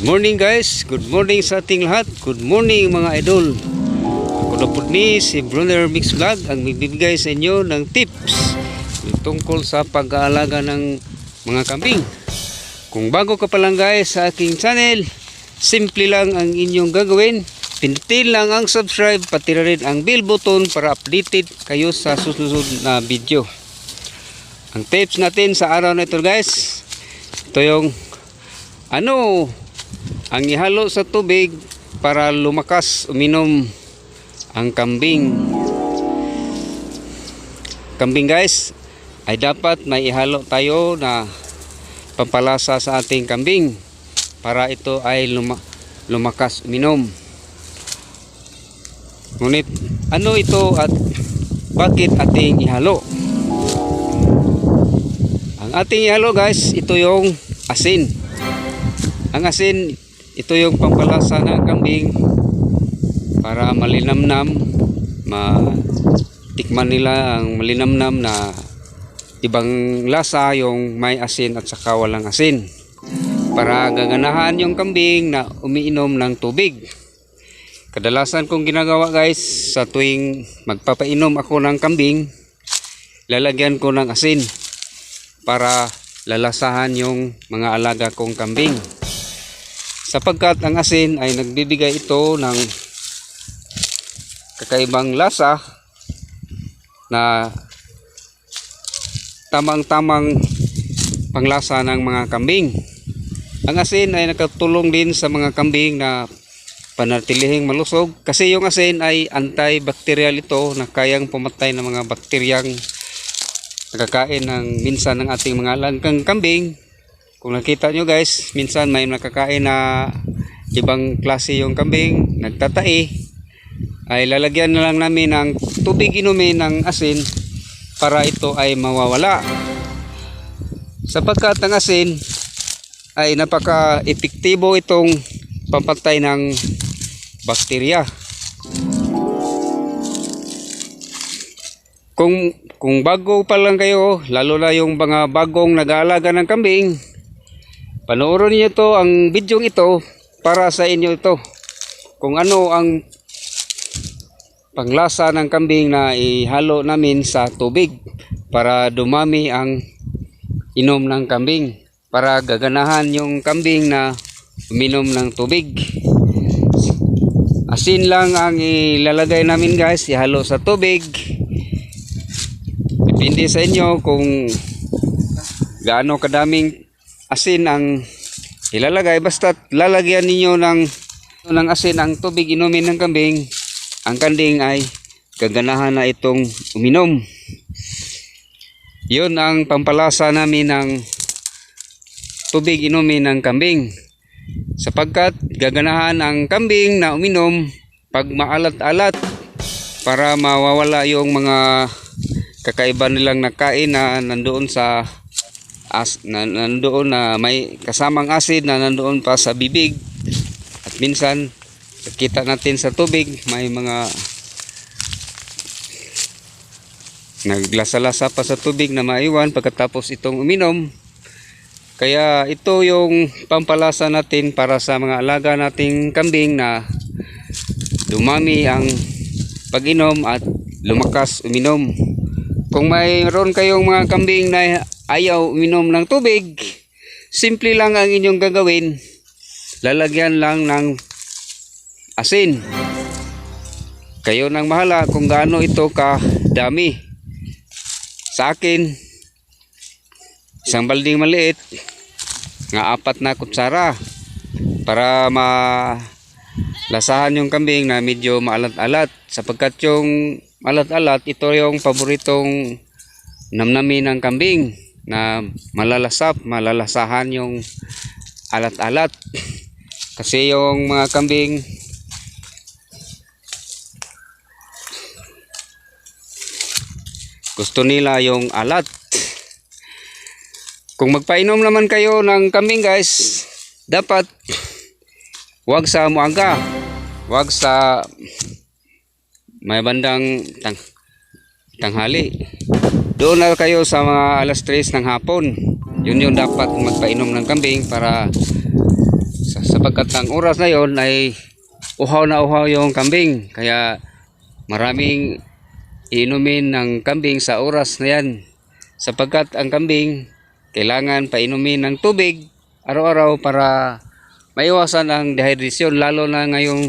Morning guys, good morning sa ating lahat. Good morning mga idol. Ako na po ni si Brunner Mix Vlog ang magbibigay sa inyo ng tips tungkol sa pag-aalaga ng mga kambing. Kung bago ka pa lang guys sa aking channel, simple lang ang inyong gagawin. Pindutin lang ang subscribe pati na rin ang bell button para updated kayo sa susunod na video. Ang tips natin sa araw na ito guys, ito yung ano ang ihalo sa tubig para lumakas uminom ang kambing. Kambing guys, ay dapat may ihalo tayo na pampalasa sa ating kambing para ito ay luma- lumakas uminom. Ngunit ano ito at bakit ating ihalo? Ang ating ihalo guys, ito yung asin. Ang asin, ito yung pampalasa ng kambing para malinamnam, matikman nila ang malinamnam na ibang lasa yung may asin at saka walang asin. Para gaganahan yung kambing na umiinom ng tubig. Kadalasan kong ginagawa guys sa tuwing magpapainom ako ng kambing, lalagyan ko ng asin para lalasahan yung mga alaga kong kambing sapagkat ang asin ay nagbibigay ito ng kakaibang lasa na tamang-tamang panglasa ng mga kambing. Ang asin ay nakatulong din sa mga kambing na panatilihing malusog kasi yung asin ay antibacterial ito na kayang pumatay ng mga bakteryang nakakain ng minsan ng ating mga langkang kambing kung nakita nyo guys, minsan may nakakain na ibang klase yung kambing, nagtatai, ay lalagyan na lang namin ng tubig inumin ng asin para ito ay mawawala. Sapagkat ang asin ay napaka-epektibo itong pampatay ng bakterya. Kung kung bago pa lang kayo, lalo na yung mga bagong nag-aalaga ng kambing, Panoorin niyo to ang video ito para sa inyo ito. Kung ano ang panglasa ng kambing na ihalo namin sa tubig para dumami ang inom ng kambing. Para gaganahan yung kambing na uminom ng tubig. Asin lang ang ilalagay namin guys, ihalo sa tubig. Depende sa inyo kung gaano kadaming asin ang ilalagay basta lalagyan ninyo ng ng asin ang tubig inumin ng kambing. Ang kanding ay gaganahan na itong uminom. Yun ang pampalasa namin ng tubig inumin ng kambing. Sapagkat gaganahan ang kambing na uminom pag maalat-alat para mawawala yung mga kakaiba nilang nakain na nandoon sa as na nandoon na may kasamang acid na nandoon pa sa bibig. At minsan kita natin sa tubig may mga naglasa-lasa pa sa tubig na maiwan pagkatapos itong uminom. Kaya ito yung pampalasa natin para sa mga alaga nating kambing na dumami ang pag-inom at lumakas uminom. Kung mayroon kayong mga kambing na ayaw uminom ng tubig, simple lang ang inyong gagawin. Lalagyan lang ng asin. Kayo nang mahala kung gaano ito ka dami. Sa akin, isang balding maliit, nga apat na kutsara para ma lasahan yung kambing na medyo maalat-alat sapagkat yung alat-alat ito yung paboritong namnamin ng kambing na malalasap, malalasahan yung alat-alat. Kasi yung mga kambing gusto nila yung alat. Kung magpainom naman kayo ng kambing guys, dapat wag sa muaga. Wag sa may bandang tang tanghali. Doon na kayo sa mga alas 3 ng hapon. Yun yung dapat magpainom ng kambing para Sa- sapagkat ang oras na yon ay uhaw na uhaw yung kambing. Kaya maraming inumin ng kambing sa oras na yan. Sapagkat ang kambing kailangan painumin ng tubig araw-araw para maiwasan ang dehydration lalo na ngayong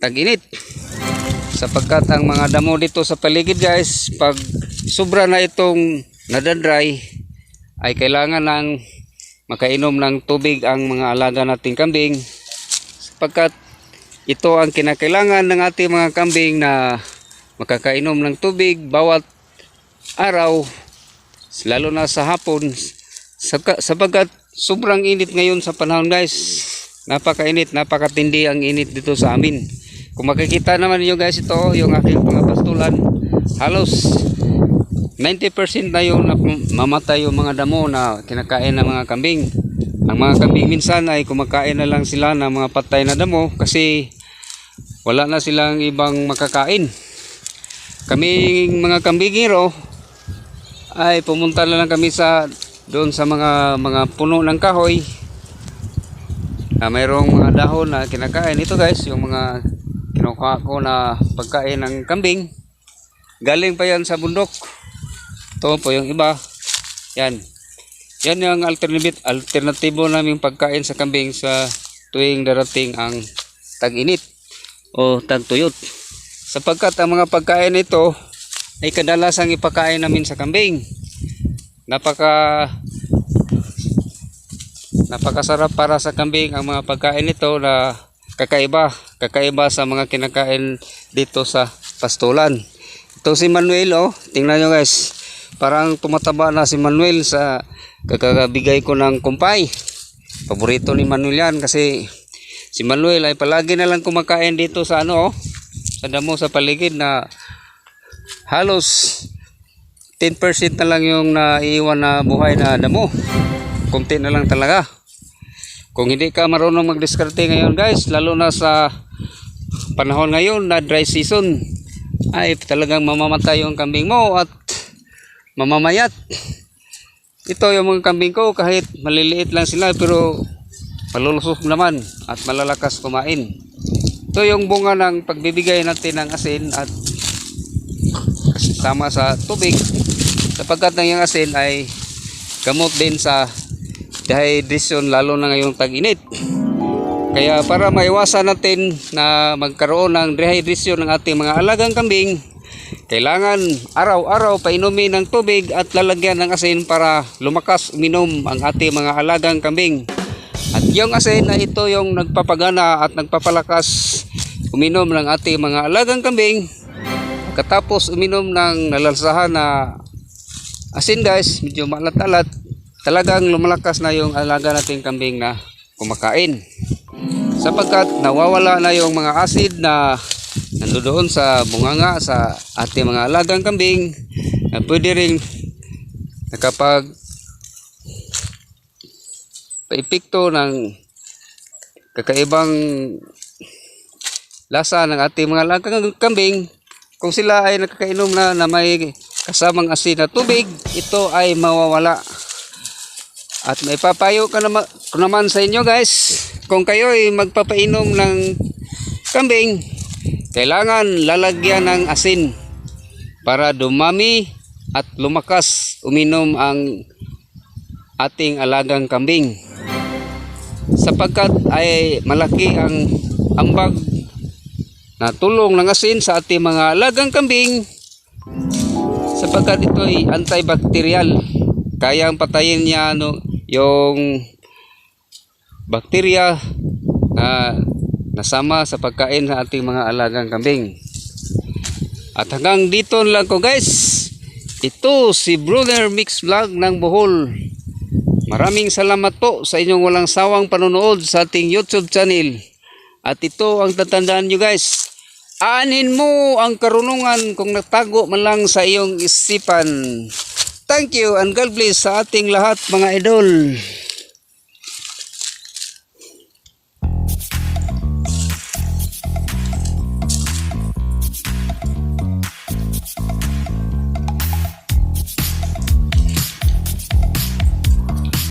tag-init. Sapagkat ang mga damo dito sa paligid guys, pag sobra na itong nadadry, ay kailangan ng makainom ng tubig ang mga alaga nating kambing. Sapagkat ito ang kinakailangan ng ating mga kambing na makakainom ng tubig bawat araw, lalo na sa hapon. Sapagkat sobrang init ngayon sa panahon guys. Napakainit, napakatindi ang init dito sa amin. Kung makikita naman niyo guys ito, yung aking mga pastulan, halos 90% na yung mamatay yung mga damo na kinakain ng mga kambing. Ang mga kambing minsan ay kumakain na lang sila ng mga patay na damo kasi wala na silang ibang makakain. Kaming mga kambingero ay pumunta na lang kami sa doon sa mga mga puno ng kahoy na mayroong mga dahon na kinakain. Ito guys, yung mga kinukuha ko na pagkain ng kambing. Galing pa yan sa bundok. Ito po yung iba. Yan. Yan yung alternative, alternatibo naming pagkain sa kambing sa tuwing darating ang tag-init o tag-tuyot. Sapagkat ang mga pagkain ito ay kadalasang ipakain namin sa kambing. Napaka napakasarap para sa kambing ang mga pagkain nito na kakaiba, kakaiba sa mga kinakain dito sa pastulan. Ito si Manuel oh, tingnan nyo guys. Parang tumataba na si Manuel sa kakabigay ko ng kumpay. Paborito ni Manuel yan kasi si Manuel ay palagi na lang kumakain dito sa ano oh, sa damo sa paligid na halos 10% na lang yung naiiwan na buhay na damo. Kunti na lang talaga. Kung hindi ka marunong magdiskarte ngayon guys, lalo na sa panahon ngayon na dry season, ay talagang mamamatay yung kambing mo at mamamayat. Ito yung mga kambing ko kahit maliliit lang sila pero malulusog naman at malalakas kumain. Ito yung bunga ng pagbibigay natin ng asin at sama sa tubig sapagkat ng yung asin ay gamot din sa dehydration lalo na ngayong tag-init. Kaya para maiwasan natin na magkaroon ng dehydration ng ating mga alagang kambing, kailangan araw-araw painumin ng tubig at lalagyan ng asin para lumakas uminom ang ating mga alagang kambing. At yung asin na ito yung nagpapagana at nagpapalakas uminom ng ating mga alagang kambing. Katapos uminom ng nalansahan na asin guys, medyo malat-alat, talagang lumalakas na yung alaga nating kambing na kumakain. Sapagkat nawawala na yung mga acid na nandoon sa bunganga sa ating mga alagang kambing na pwede rin nakapag paipikto ng kakaibang lasa ng ating mga alagang kambing kung sila ay nakakainom na na may kasamang asin na tubig ito ay mawawala at may papayo ka naman, naman sa inyo guys. Kung kayo ay magpapainom ng kambing kailangan lalagyan ng asin para dumami at lumakas uminom ang ating alagang kambing. Sapagkat ay malaki ang ambag na tulong ng asin sa ating mga alagang kambing sapagkat ito ay antibacterial. Kayang patayin niya ano, yung bakterya na nasama sa pagkain sa ating mga alagang kambing at hanggang dito lang ko guys ito si Brother Mix Vlog ng Bohol Maraming salamat po sa inyong walang sawang panonood sa ating YouTube channel. At ito ang tatandaan nyo guys. Aanin mo ang karunungan kung natago man lang sa iyong isipan. Thank you and God bless sa ating lahat mga idol.